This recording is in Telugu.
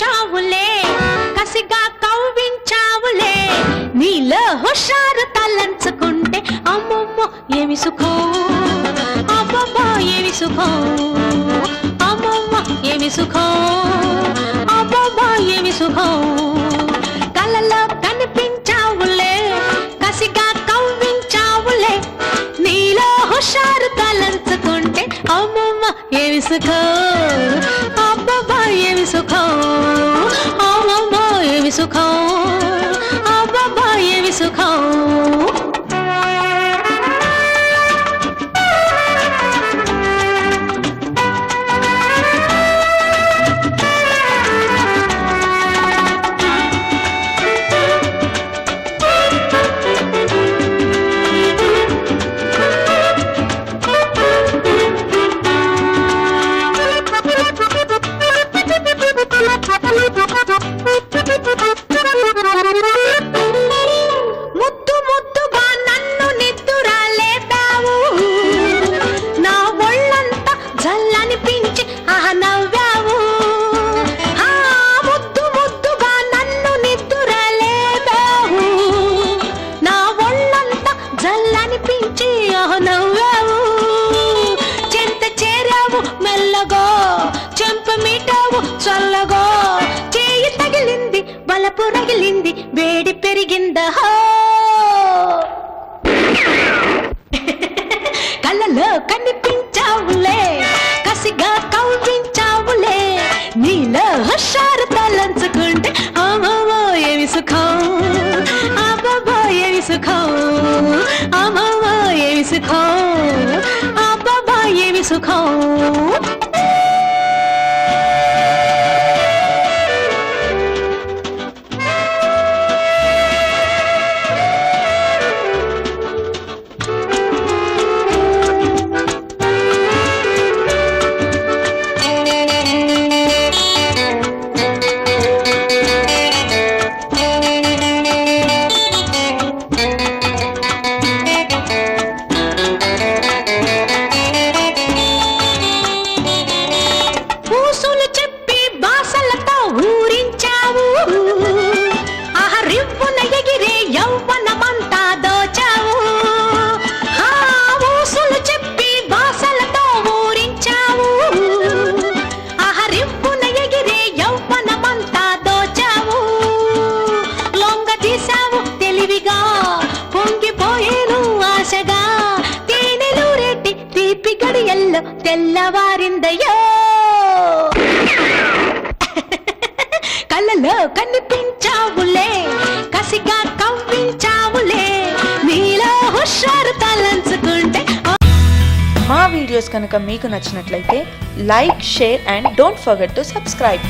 చావులే కసిగా కవ్వించావులే. నీలో హుషారు తలంచుకుంటే అమ్మమ్మ ఏమి సుఖం? అమ్మమ్మ ఏమి సుఖం? అమ్మమ్మ ఏమి సుఖం? అమ్మమ్మ ఏమి సుఖం? కలలో కనిపించావులే కసిగా కవ్వించావులే. నీలో హుషారు తలంచుకుంటే అమ్మమ్మ ఏమి సుఖం? ఏమి సుఖం? ఏమి నవ్వావు చింత చేరావు మెల్లగో చెంప మీటావు చల్లగో. చేయి తగిలింది బలపు రగిలింది వేడి పెరిగిందహో కళ్ళలో కనిపించావులే. సుఖం. అబ్బమ్మో ఏమి సుఖం? తెల్లవారిందయ్యో. కళ్ళలో కనిపించావులే కసిగా కవ్వించావులే నీలో హుషారు తలంచుకుంటే. మా వీడియోస్ కనుక మీకు నచ్చినట్లయితే like share and don't forget to subscribe.